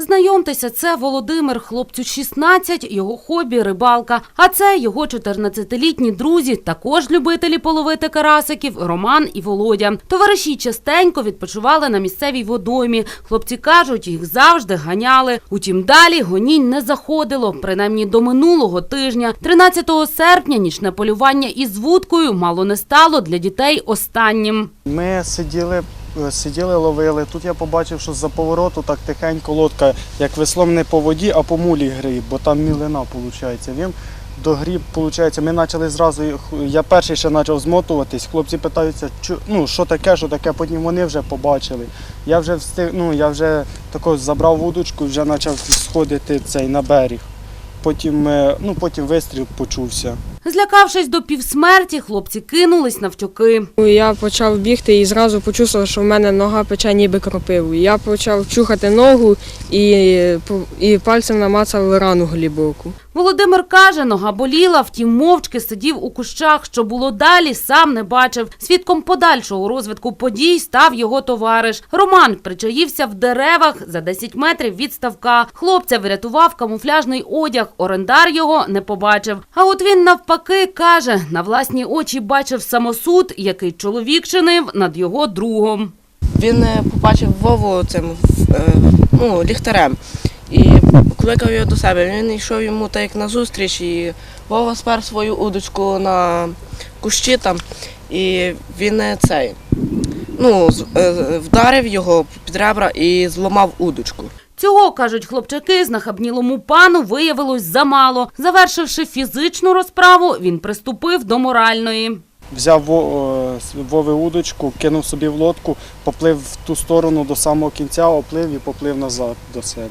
Знайомтеся, це Володимир, хлопцю 16, його хобі – рибалка. А це його 14-літні друзі, також любителі половити карасиків, Роман і Володя. Товариші частенько відпочивали на місцевій водоймі. Хлопці кажуть, їх завжди ганяли. Утім, далі гонінь не заходило, принаймні до минулого тижня. 13 серпня нічне полювання із вудкою мало не стало для дітей останнім. Ми сиділи, сиділи, ловили. Тут я побачив, що з-за повороту так тихенько лодка, як веслом не по воді, а по мулі гріб, бо там мілина, виходить. Він до гріб, виходить, ми почали зразу, я перший ще почав змотуватись. Хлопці питаються, «Чу- ну, що таке, що таке, потім вони вже побачили. Я вже встиг, ну, я вже тако забрав вудочку і вже почав сходити цей на берег. Потім, е, ну, потім вистріл почувся. Злякавшись до півсмерті, хлопці кинулись навтюки. Я почав бігти і зразу почув, що в мене нога пече ніби кропиву. Я почав чухати ногу і, і пальцем намацав рану глибоку. Володимир каже, нога боліла, втім мовчки сидів у кущах. Що було далі, сам не бачив. Свідком подальшого розвитку подій став його товариш. Роман причаївся в деревах за 10 метрів від ставка. Хлопця врятував камуфляжний одяг. Орендар його не побачив. А от він навпаки каже, на власні очі бачив самосуд, який чоловік чинив над його другом. Він е, побачив Вову цим е, ну, ліхтарем і покликав його до себе. Він йшов йому так як на зустріч, і Вова спер свою удочку на кущі там, і він цей ну, з- е, вдарив його під ребра і зламав удочку. Цього, кажуть хлопчаки, знахабнілому пану виявилось замало. Завершивши фізичну розправу, він приступив до моральної. Взяв е, Вови удочку, кинув собі в лодку, поплив в ту сторону до самого кінця, оплив і поплив назад до себе.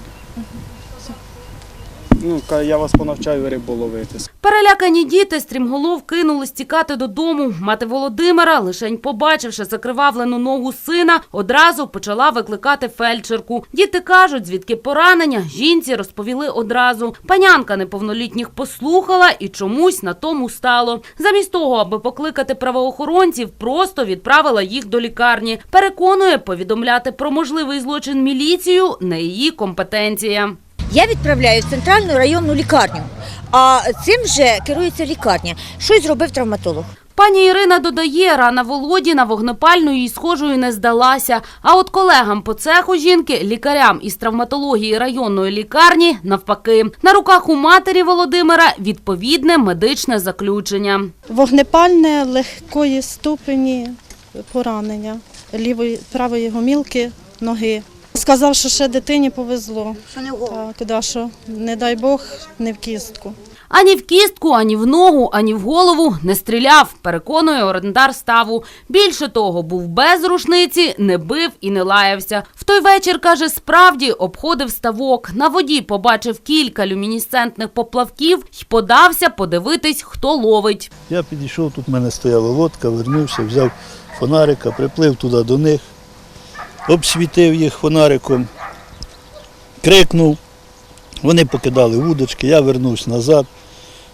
Ну, я вас понавчаю рибу ловити. Перелякані діти стрімголов кинулись тікати додому. Мати Володимира, лишень побачивши закривавлену ногу сина, одразу почала викликати фельдшерку. Діти кажуть, звідки поранення, жінці розповіли одразу. Панянка неповнолітніх послухала і чомусь на тому стало. Замість того, аби покликати правоохоронців, просто відправила їх до лікарні. Переконує, повідомляти про можливий злочин міліцію не її компетенція. Я відправляю в центральну районну лікарню, а цим же керується лікарня. Щось зробив травматолог. Пані Ірина додає, рана Володіна вогнепальною і схожою не здалася. А от колегам по цеху жінки, лікарям із травматології районної лікарні, навпаки. На руках у матері Володимира відповідне медичне заключення. Вогнепальне легкої ступені поранення лівої правої гомілки ноги. Сказав, що ще дитині повезло. Що не голову. Так, да, що не дай Бог, не в кістку. Ані в кістку, ані в ногу, ані в голову не стріляв, переконує орендар ставу. Більше того, був без рушниці, не бив і не лаявся. В той вечір, каже, справді обходив ставок. На воді побачив кілька люмінесцентних поплавків і подався подивитись, хто ловить. Я підійшов, тут в мене стояла лодка, вернувся, взяв фонарика, приплив туди до них, обсвітив їх фонариком, крикнув. Вони покидали вудочки, я вернувся назад,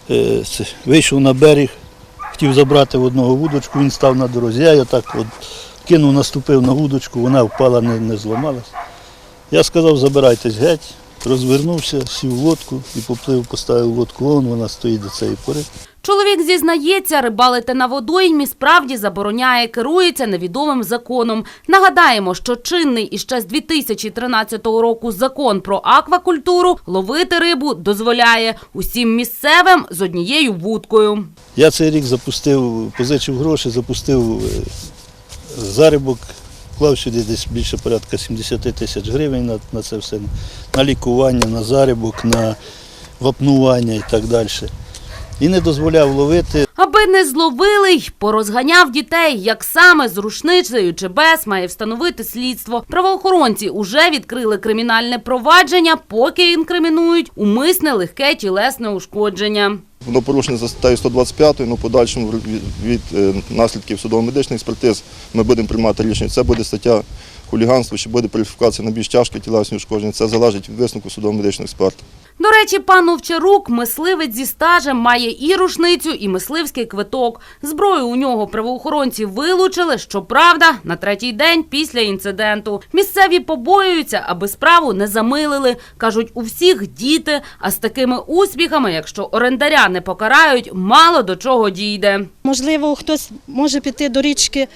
е, вийшов на берег, хотів забрати в одного вудочку, він став на дорозі. Я його так от кинув, наступив на вудочку, вона впала, не, не зламалась. Я сказав, забирайтесь геть, розвернувся, сів в лодку і поплив, поставив лодку, вон вона стоїть до цієї пори. Чоловік зізнається, рибалити на водоймі справді забороняє, керується невідомим законом. Нагадаємо, що чинний іще з 2013 року закон про аквакультуру ловити рибу дозволяє усім місцевим з однією вудкою. Я цей рік запустив, позичив гроші, запустив е, заробок, вклав сюди десь більше порядка 70 тисяч гривень на, на це все, на лікування, на заробок, на вапнування і так далі. І не дозволяв ловити. Аби не зловили й порозганяв дітей, як саме з рушницею чи без має встановити слідство. Правоохоронці уже відкрили кримінальне провадження, поки інкримінують умисне легке тілесне ушкодження. Воно порушено за статтею 125, ну подальшому від, е, наслідків судово-медичних експертиз ми будемо приймати рішення. Це буде стаття хуліганства, чи буде кваліфікація на більш тяжкі тілесні ушкодження. Це залежить від висновку судово-медичного експерта. До речі, пан Овчарук, мисливець зі стажем, має і рушницю, і мисливський квиток. Зброю у нього правоохоронці вилучили, щоправда, на третій день після інциденту. Місцеві побоюються, аби справу не замилили. Кажуть, у всіх діти, а з такими успіхами, якщо орендаря не покарають, мало до чого дійде. Можливо, хтось може піти до річки,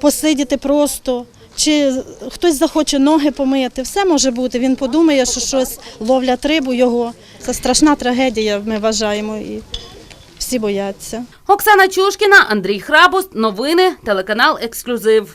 посидіти просто, чи хтось захоче ноги помити. Все може бути. Він подумає, що щось ловлять рибу його. Це страшна трагедія, ми вважаємо, і всі бояться. Оксана Чушкіна, Андрій Храбуст. Новини, телеканал Ексклюзив.